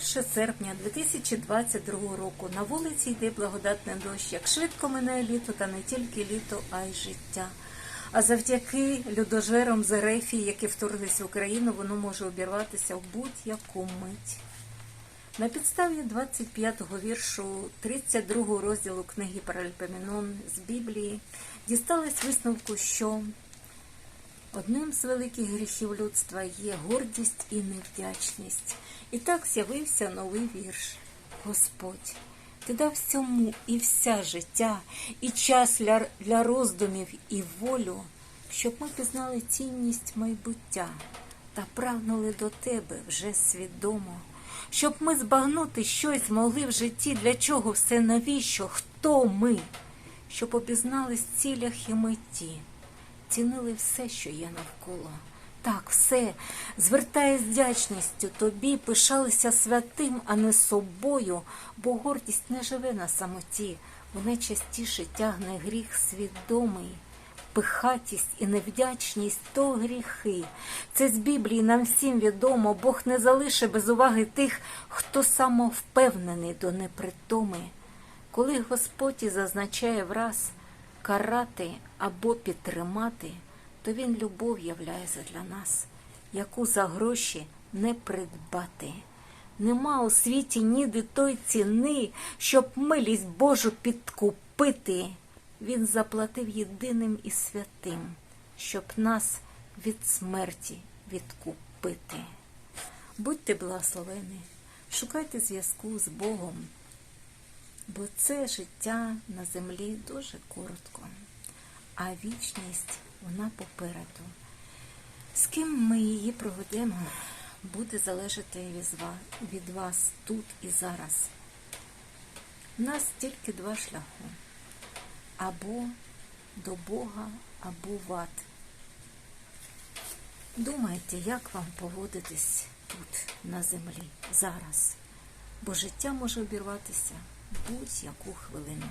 1 серпня 2022 року на вулиці йде благодатний дощ, як швидко минає літо, та не тільки літо, а й життя. А завдяки людожерам з Ерефії, які вторглись в Україну, воно може обірватися в будь-яку мить. На підставі 25-го віршу 32-го розділу книги Паральпомінон з Біблії дісталось висновку, що Одним з великих гріхів людства є гордість і невдячність. І так з'явився новий вірш. Господь, ти дав всьому і вся життя, і час для, для роздумів, і волю, щоб ми пізнали цінність майбуття та прагнули до тебе вже свідомо, щоб ми збагнути щось змогли в житті, для чого все навіщо, хто ми, щоб обізнались цілях і меті цінили все, що є навколо. Так, все, звертаясь з вдячністю тобі, пишалися святим, а не собою, бо гордість не живе на самоті, вона частіше тягне гріх свідомий. Пихатість і невдячність то гріхи. Це з Біблії нам всім відомо, Бог не залише без уваги тих, хто самовпевнений до непритоми. Коли Господь і зазначає враз карати або підтримати, то він любов являється для нас, яку за гроші не придбати. Нема у світі ніде той ціни, щоб милість Божу підкупити. Він заплатив єдиним і святим, щоб нас від смерті відкупити. Будьте благословені, шукайте зв'язку з Богом бо це життя на землі дуже коротко, а вічність вона попереду. З ким ми її проведемо, буде залежати від вас тут і зараз. У нас тільки два шляхи або до Бога, або в ад. Думайте, як вам поводитись тут, на землі, зараз, бо життя може обірватися будь-яку хвилину.